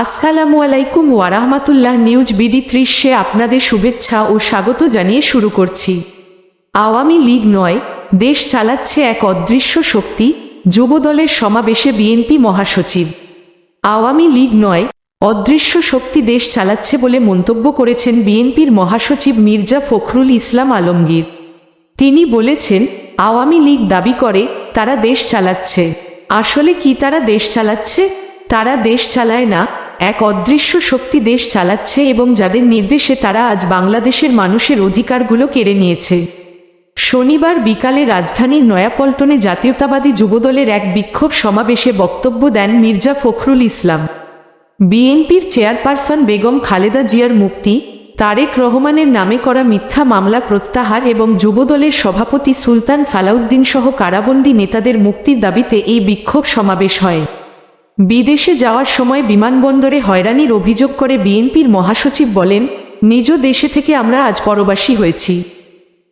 আসসালামু আলাইকুম ওয়ারাহমাতুল্লাহ news BD ত্রিশে আপনাদের শুভেচ্ছা ও স্বাগত জানিয়ে শুরু করছি। আওয়ামী লীগ নয়, দেশ চালাচ্ছে এক অদৃশ্য শক্তি, যুবদলের সমাবেশে বিএনপি মহাসচিব। আওয়ামী লীগ নয়, অদৃশ্য শক্তি দেশ চালাচ্ছে বলে মন্তব্য করেছেন বিএনপির মহাসচিব মির্জা ফখরুল ইসলাম আলমগীর। তিনি বলেছেন, আওয়ামী লীগ দাবি করে, তারা দেশ চালাচ্ছে। আসলে কি তারা দেশ চালাচ্ছে? তারা দেশ চালায় না এক অদৃশ্য শক্তি দেশ চালাচ্ছে এবং যাদের নির্দেশে তারা আজ বাংলাদেশের মানুষের অধিকারগুলো কেড়ে নিয়েছে। শনিবার বিকালে রাজধানীর নয়াপল্টনে জাতীয়তাবাদী যুবদলের এক বিক্ষোভ সমাবেশে বক্তব্য দেন মির্জা ফখরুল ইসলাম। বিএনপির চেয়ারপারসন বেগম খালেদা জিয়ার মুক্তি, তারেক রহমানের নামে করা মিথ্যা মামলা প্রত্যাহার এবং যুবদলের সভাপতি সুলতান সালাউদ্দিন সহ কারাবন্দী নেতাদের মুক্তির দাবিতে এই বিক্ষোভ সমাবেশ হয়। বিদেশে যাওয়ার সময় বিমানবন্দরে হয়রানির অভিযোগ করে বিএনপির মহাসচিব বলেন, নিজ দেশে থেকে আমরা আজ পরবাসী হয়েছি।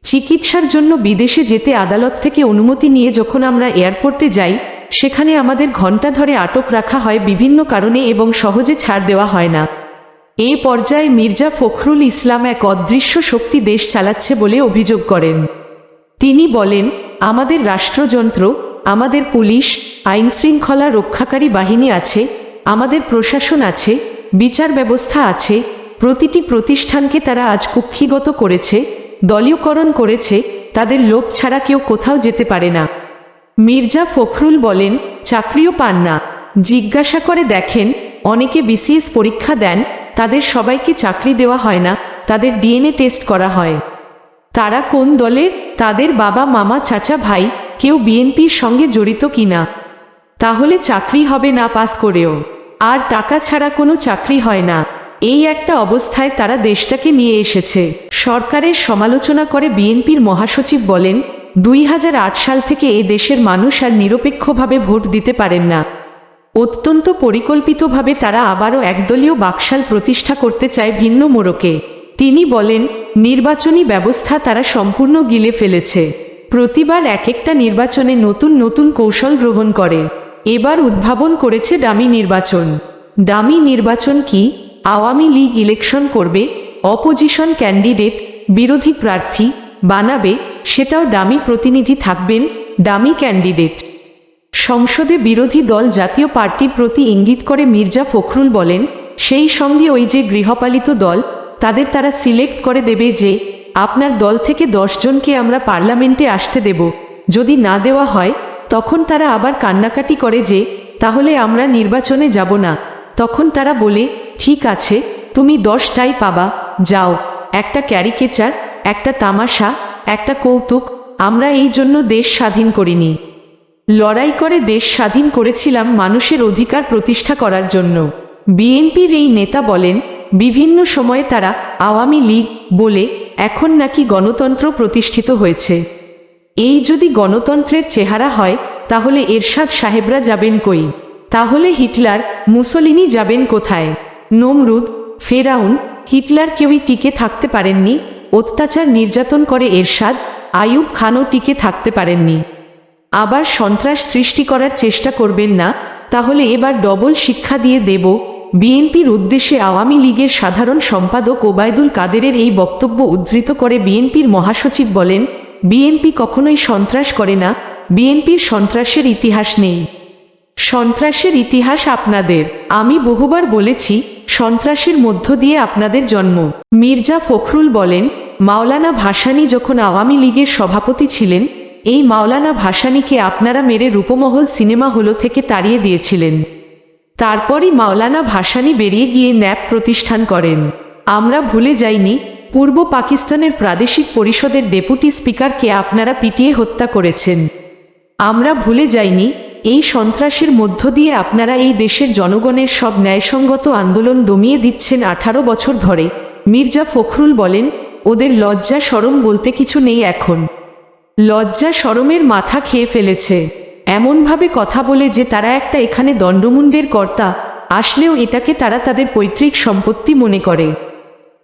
চিকিৎসার জন্য বিদেশে যেতে আদালত থেকে অনুমতি নিয়ে যখন আমরা এয়ারপোর্টে যাই, সেখানে আমাদের ঘণ্টা ধরে আটক রাখা হয় বিভিন্ন কারণে এবং সহজে ছাড় দেওয়া হয় না। এ পর্যায়ে মির্জা ফখরুল ইসলাম এক অদৃশ্য শক্তি দেশ চালাচ্ছে বলে অভিযোগ করেন। তিনি বলেন, আমাদের রাষ্ট্রযন্ত্র আমাদের পুলিশ, আইনশৃঙ্খলা রক্ষাকারী বাহিনী আছে, আমাদের প্রশাসন আছে, বিচার ব্যবস্থা আছে, প্রতিটি প্রতিষ্ঠানকে তারা আজ কুক্ষিগত করেছে, দলীয়করণ করেছে, তাদের লোক ছাড়া কেউ কোথাও যেতে পারে না। মির্জা ফখরুল বলেন, চাকরিও পান না। জিজ্ঞাসা করে দেখেন, অনেকে বিসিএস পরীক্ষা দেন, তাদের সবাইকে চাকরি দেওয়া হয় না, তাদের ডিএনএ টেস্ট করা হয়। তারা কোন দলের? তাদের বাবা, মামা, চাচা, ভাই কেউ বিএনপির সঙ্গে জড়িত কিনা? তাহলে চাকরি হবে না পাস করেও। আর টাকা ছাড়া কোনো চাকরি হয় না। এই একটা অবস্থায় তারা দেশটাকে নিয়ে এসেছে। সরকারের সমালোচনা করে বিএনপির মহাসচিব বলেন, দুই হাজার আট সাল থেকে এ দেশের মানুষ আর নিরপেক্ষভাবে ভোট দিতে পারেন না। অত্যন্ত পরিকল্পিতভাবে তারা আবারও একদলীয় বাকশাল প্রতিষ্ঠা করতে চায় ভিন্ন মোড়কে। তিনি বলেন, নির্বাচনী ব্যবস্থা তারা সম্পূর্ণ গিলে ফেলেছে। প্রতিবার এক একটা নির্বাচনে নতুন নতুন কৌশল গ্রহণ করে। এবার উদ্ভাবন করেছে ডামি নির্বাচন। ডামি নির্বাচন কি? আওয়ামী লীগ ইলেকশন করবে, অপোজিশন ক্যান্ডিডেট বিরোধী প্রার্থী বানাবে, সেটাও ডামি প্রতিনিধি থাকবেন ডামি ক্যান্ডিডেট। সংসদে বিরোধী দল জাতীয় পার্টির প্রতি ইঙ্গিত করে মির্জা ফখরুল বলেন, সেই সঙ্গে ওই যে গৃহপালিত দল, তাদের তারা সিলেক্ট করে দেবে যে আপনার দল থেকে জনকে আমরা পার্লামেন্টে আসতে দেব। যদি না দেওয়া হয়, তখন তারা আবার কান্নাকাটি করে যে, তাহলে আমরা নির্বাচনে যাব না। তখন তারা বলে, ঠিক আছে, তুমি দশটাই পাবা, যাও। একটা ক্যারিকেচার, একটা তামাশা, একটা কৌতুক, আমরা এই জন্য দেশ স্বাধীন করিনি। লড়াই করে দেশ স্বাধীন করেছিলাম মানুষের অধিকার প্রতিষ্ঠা করার জন্য। বিএনপির এই নেতা বলেন, বিভিন্ন সময়ে তারা আওয়ামী লীগ বলে এখন নাকি গণতন্ত্র প্রতিষ্ঠিত হয়েছে। এই যদি গণতন্ত্রের চেহারা হয়, তাহলে এরশাদ সাহেবরা যাবেন কই? তাহলে হিটলার মুসলিনি যাবেন কোথায়? নমরুদ, ফেরাউন, হিটলার কেউই টিকে থাকতে পারেননি? অত্যাচার নির্যাতন করে এরশাদ আয়ুব খানও টিকে থাকতে পারেননি। আবার সন্ত্রাস সৃষ্টি করার চেষ্টা করবেন না, তাহলে এবার ডবল শিক্ষা দিয়ে দেব বিএনপির উদ্দেশ্যে আওয়ামী লীগের সাধারণ সম্পাদক ওবায়দুল কাদেরের এই বক্তব্য উদ্ধৃত করে বিএনপির মহাসচিব বলেন, বিএনপি কখনোই সন্ত্রাস করে না, বিএনপির সন্ত্রাসের ইতিহাস নেই। সন্ত্রাসের ইতিহাস আপনাদের। আমি বহুবার বলেছি, সন্ত্রাসের মধ্য দিয়ে আপনাদের জন্ম। মির্জা ফখরুল বলেন, মাওলানা ভাসানী যখন আওয়ামী লীগের সভাপতি ছিলেন, এই মাওলানা ভাসানীকে আপনারা মেরে রূপমহল সিনেমা হলো থেকে তাড়িয়ে দিয়েছিলেন। তারপরই মাওলানা ভাসানি বেরিয়ে গিয়ে ন্যাপ প্রতিষ্ঠান করেন। আমরা ভুলে যাইনি, পূর্ব পাকিস্তানের প্রাদেশিক পরিষদের ডেপুটি স্পিকারকে আপনারা পিটিয়ে হত্যা করেছেন। আমরা ভুলে যাইনি, এই সন্ত্রাসের মধ্য দিয়ে আপনারা এই দেশের জনগণের সব ন্যায়সঙ্গত আন্দোলন দমিয়ে দিচ্ছেন আঠারো বছর ধরে। মির্জা ফখরুল বলেন, ওদের লজ্জা সরম বলতে কিছু নেই এখন। লজ্জা সরমের মাথা খেয়ে ফেলেছে। এমনভাবে কথা বলে যে তারা একটা এখানে দণ্ডমুণ্ডের কর্তা, আসলেও এটাকে তারা তাদের পৈতৃক সম্পত্তি মনে করে।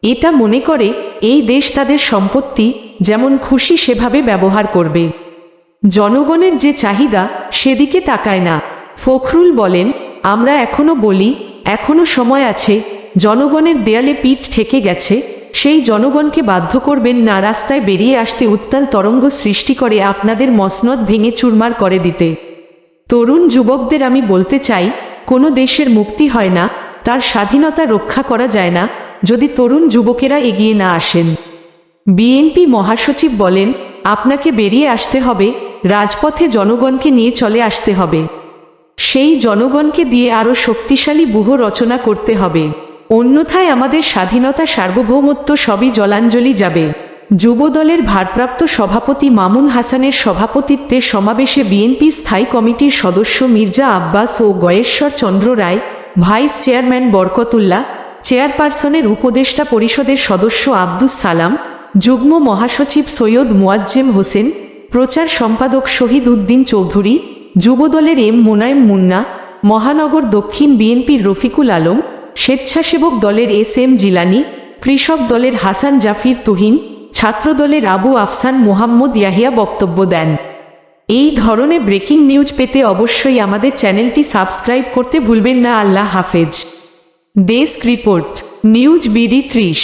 এটা মনে করে এই দেশ তাদের সম্পত্তি, যেমন খুশি সেভাবে ব্যবহার করবে। জনগণের যে চাহিদা, সেদিকে তাকায় না। ফখরুল বলেন, আমরা এখনও বলি, এখনও সময় আছে, জনগণের দেয়ালে পিঠ ঠেকে গেছে সেই জনগণকে বাধ্য করবেন না, রাস্তায় বেরিয়ে আসতে উত্তাল তরঙ্গ সৃষ্টি করে আপনাদের মসনদ ভেঙে চুরমার করে দিতে। তরুণ যুবকদের আমি বলতে চাই, কোনো দেশের মুক্তি হয় না, তার স্বাধীনতা রক্ষা করা যায় না, যদি তরুণ যুবকেরা এগিয়ে না আসেন। বিএনপি মহাসচিব বলেন, আপনাকে বেরিয়ে আসতে হবে, রাজপথে জনগণকে নিয়ে চলে আসতে হবে। সেই জনগণকে দিয়ে আরও শক্তিশালী ব্যূহ রচনা করতে হবে। অন্যথায় আমাদের স্বাধীনতা সার্বভৌমত্ব সবই জলাঞ্জলি যাবে। যুবদলের ভারপ্রাপ্ত সভাপতি মামুন হাসানের সভাপতিত্বে সমাবেশে বিএনপির স্থায়ী কমিটির সদস্য মির্জা আব্বাস ও গয়েশ্বর চন্দ্র রায়, ভাইস চেয়ারম্যান বরকতুল্লাহ, চেয়ারপারসনের উপদেষ্টা পরিষদের সদস্য আব্দুস সালাম, যুগ্ম মহাসচিব সৈয়দ মুয়াজ্জেম হোসেন, প্রচার সম্পাদক শহীদ উদ্দিন চৌধুরী, যুবদলের এম মোনায়েম মুন্না, মহানগর দক্ষিণ বিএনপির রফিকুল আলম স্বেচ্ছাসেবক দলের এস এম জিলানি, কৃষক দলের হাসান জাফির তুহিন ছাত্রদলের আবু আফসান মোহাম্মদ ইয়াহিয়া বক্তব্য দেন। এই ধরনের ব্রেকিং নিউজ পেতে অবশ্যই আমাদের চ্যানেলটি সাবস্ক্রাইব করতে ভুলবেন না। আল্লাহ হাফেজ। ডেস্ক রিপোর্ট, নিউজ বিডি ত্রিশ।